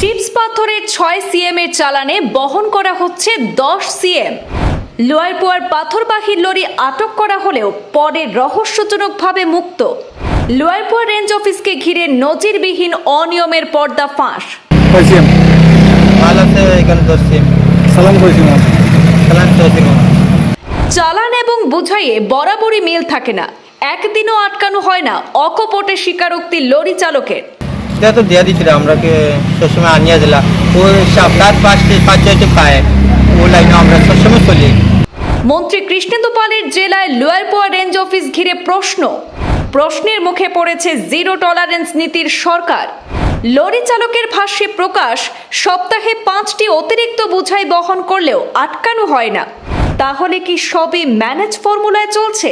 Chips পাথরের ছয় CM এর চালানে বহন করা হচ্ছে দশ সিএম। লোয়ারপোয়ার পাখির লরি আটক করা হলেও পরে রহস্যজনকভাবে মুক্ত। লোয়ারপোয়া রেঞ্জ অফিসকে ঘিরে নজিরবিহীন অনিয়মের পর্দা ফাঁস। চালান এবং বুঝাইয়ে বরাবরই মিল থাকে না। একদিনও আটকানো হয় না অকপটে স্বীকারোক্তি লরি চালকের। এটা তো দিয়া দিচ্ছিল আমরাকে সবসময় আনিয়ে দিলা। ও সপ্তাহ পাঁচটি, পাঁচ ছয়টি পায়। ও লাইনে আমরা সবসময় চলি। মন্ত্রী কৃষ্ণেন্দু পালের জেলায় লোয়ারপোয়া রেঞ্জ অফিস ঘিরে প্রশ্ন। প্রশ্নের মুখে পড়েছে জিরো টলারেন্স নীতির সরকার। লরি চালকের ভাষ্যে প্রকাশ, সপ্তাহে পাঁচটি অতিরিক্ত বোঝাই বহন করলেও আটকানো হয় না। তাহলে কি সবই ম্যানেজ ফর্মুলায় চলছে?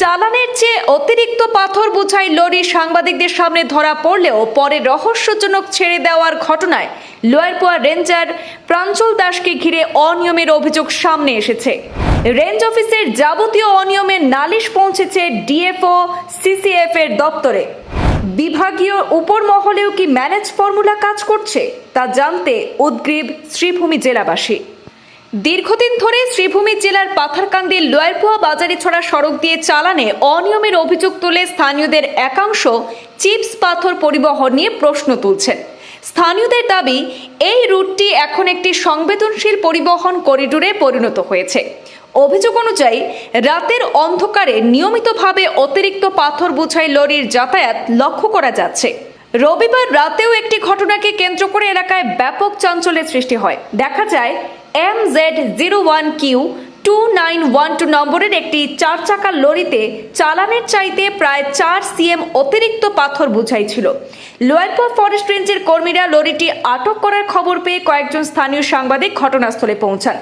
চালানের চেয়ে অতিরিক্ত পাথর বোঝাই লরি সাংবাদিকদের সামনে ধরা পড়লেও পরে রহস্যজনক ছেড়ে দেওয়ার ঘটনায় লোয়ারপোয়া রেঞ্জার প্রাঞ্চল দাসকে ঘিরে অনিয়মের অভিযোগ সামনে এসেছে। রেঞ্জ অফিসের যাবতীয় অনিয়মের নালিশ পৌঁছেছে ডিএফও, সিসিএফ এর দপ্তরে। বিভাগীয় উপর মহলেও কি ম্যানেজ ফর্মুলা কাজ করছে তা জানতে উদ্গ্রীব শ্রীভূমি জেলাবাসী। দীর্ঘদিন ধরে শ্রীভূমি জেলার পাথারকান্দির লোয়ারপোয়া বাজারে ছড়া সড়ক দিয়ে চালানে অনিয়মের অভিযোগ তুলে স্থানীয়দের একাংশ চিপস পাথর পরিবহন নিয়ে প্রশ্ন তুলছেন। স্থানীয়দের দাবি, এই রুটটি এখন একটি সংবেদনশীল পরিবহন করিডোরে পরিণত হয়েছে। অভিযোগ অনুযায়ী, রাতের অন্ধকারে নিয়মিতভাবে অতিরিক্ত পাথর বোঝাই লরির যাতায়াত লক্ষ্য করা যাচ্ছে। রবিবার রাতেও একটি ঘটনাকে কেন্দ্র করে এলাকায় ব্যাপক চাঞ্চল্যের সৃষ্টি হয়। দেখা যায় M Z zero one Q two nine one two নম্বরের একটি চার চাকার লরিতে চালানের চাইতে প্রায় চার সিএম অতিরিক্ত পাথর বুঝাই ছিল লোয়ারপা ফরেস্ট রেঞ্জের কর্মীরা লরিটি আটক করার খবর পেয়ে কয়েকজন স্থানীয় সাংবাদিক ঘটনাস্থলে পৌঁছান।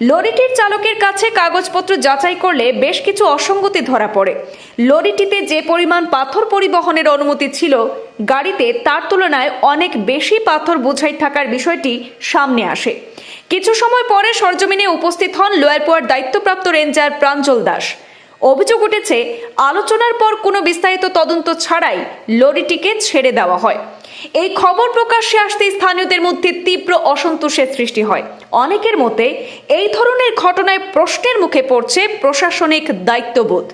লরিটির চালকের কাছে কাগজপত্র যাচাই করলে বেশ কিছু অসঙ্গতি ধরা পড়ে। লরিটিতে যে পরিমাণ পাথর পরিবহনের অনুমতি ছিল, গাড়িতে তার তুলনায় অনেক বেশি পাথর বোঝাই থাকার বিষয়টি সামনে আসে। কিছু সময় পরে সরজমিনে উপস্থিত হন লোয়ারপোয়ার দায়িত্বপ্রাপ্ত রেঞ্জার প্রাঞ্জল দাস। অভিযোগ উঠেছে, আলোচনার পর কোনো বিস্তারিত তদন্ত ছাড়াই লরিটিকে ছেড়ে দেওয়া হয়। এই খবর প্রকাশ্যে আসতে স্থানীয়দের মধ্যে তীব্র অসন্তোষের সৃষ্টি হয়। অনেকের মতে, এই ধরনের ঘটনায় প্রশ্নের মুখে পড়ছে প্রশাসনিক দায়িত্ববোধ।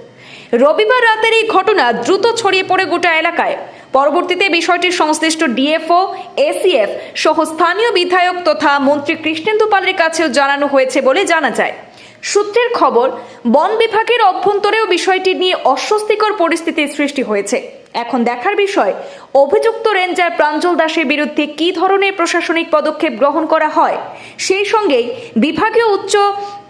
রবিবার রাতের এই ঘটনা দ্রুত ছড়িয়ে পড়ে গোটা এলাকায়। পরবর্তীতে বিষয়টির সংশ্লিষ্ট ডিএফও, এসিএফ সহ স্থানীয় বিধায়ক তথা মন্ত্রী কৃষ্ণেন্দু পালের কাছেও জানানো হয়েছে বলে জানা যায়। সূত্রের খবর, বন বিভাগের অভ্যন্তরেও বিষয়টি নিয়ে অস্বস্তিকর পরিস্থিতির সৃষ্টি হয়েছে। এখন দেখার বিষয়, অভিযুক্ত রেঞ্জার প্রাঞ্জল দাসের বিরুদ্ধে কী ধরনের প্রশাসনিক পদক্ষেপ গ্রহণ করা হয়? সেই সঙ্গেই বিভাগীয় উচ্চ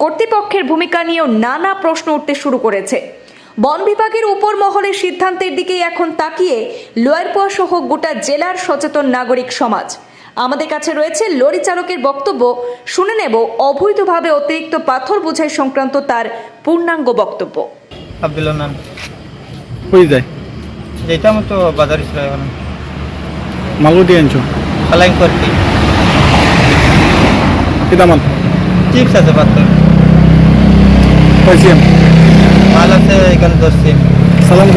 কর্তৃপক্ষের ভূমিকা নিয়েও নানা প্রশ্ন উঠতে শুরু করেছে। বন বিভাগের উপর মহলের সিদ্ধান্তের দিকেই এখন তাকিয়ে লোয়ারপোয়া সহ গোটা জেলার সচেতন নাগরিক সমাজ। আমাদের কাছে রয়েছে লরি চালকের বক্তব্য। শুনে নেব অবৈধভাবে অতিরিক্ত পাথর বোঝাই সংক্রান্ত তার পূর্ণাঙ্গ বক্তব্য। নাম। যায়। যেটা মতো বাজার আনছো? করতে চিপস আছে আমি। মাল আছে এখানে সালাম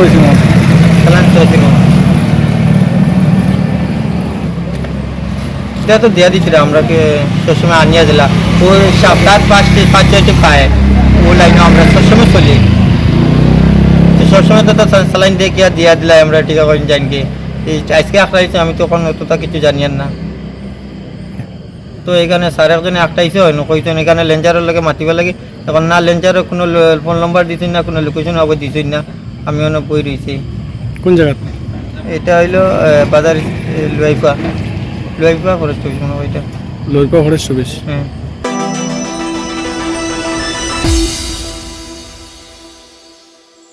এটা তো দিয়া দিচ্ছিল আমরাকে সবসময় আনিয়ে দিলা। ও সপ্তাহ পাঁচটি পাঁচ ছয়টি পায়। ও লাইনে আমরা সবসময় চলি। তো সবসময় তো সালাইন দিয়ে দিয়া দিলাই আমরা টিকা করেন জানকে। এই আজকে আখড়াইছে আমি তখন অতটা কিছু জানিয়ান না। তো এখানে স্যার একজনে আখটাইছে হয় কইছেন এখানে লেঞ্জারের লগে মাতিব লাগে। এখন না লেঞ্জারের কোনো ফোন নম্বর দিছেন না কোনো লোকেশন আবার দিছেন না আমি অনেক বই রয়েছি কোন জায়গা এটা হইল বাজার লুয়াইফা লুয়াইফা ফরেস্ট অফিস মনে হয় এটা। লুয়াইফা ফরেস্ট অফিস? হ্যাঁ।